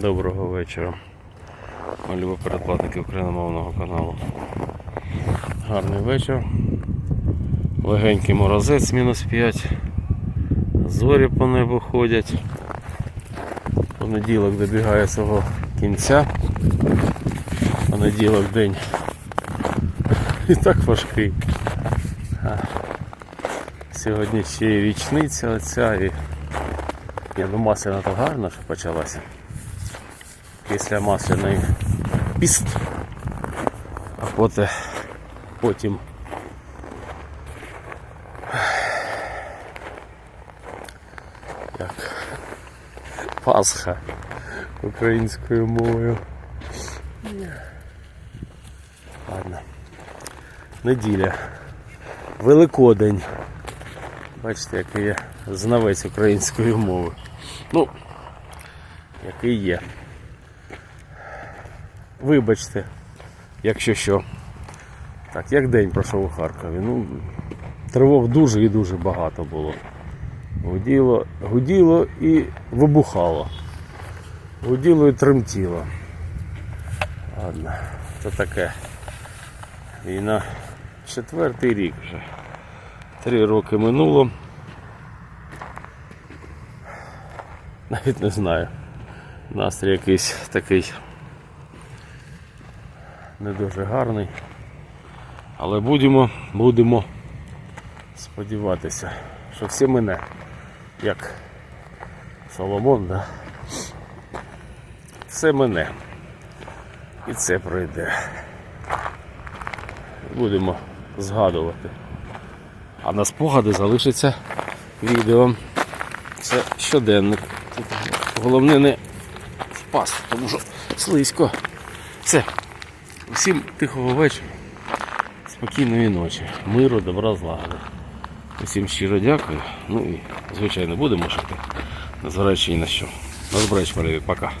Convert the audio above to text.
Доброго вечора. Любі передплатники україномовного каналу. Гарний вечір. Легенький морозець мінус 5. Зорі по небу ходять. Понеділок добігає свого кінця. Понеділок день. І так важкий. А, Сьогодні ще і річниця оця і. Ні, ну масляна то гарно, що почалася. Після масляної піст. А потім, потім як Пасха українською мовою. Ладно. Неділя. Великодень. Бачите, який є знавець української мови. Ну, який є. Вибачте, якщо що. Так, як день пройшов у Харкові. Ну, тривог дуже і дуже багато було. Гуділо, гуділо і вибухало. Гуділо і тремтіло. Ладно, це таке. Війна четвертий рік вже. Три роки минуло. Навіть не знаю. Настрій якийсь такий не дуже гарний. Але будемо, будемо сподіватися, що все мене, як Соломон, да? все мене. І це пройде. Будемо згадувати. А на спогади залишиться відео. Це щоденник. Тут головне не впасти, тому що слизько. Все. Всім тихого вечора. Спокійної ночі. Миру, добра, злагоди. Усім щиро дякую. Ну і, звичайно, будемо шити, Незважаючи ні на що. На збрач, пока.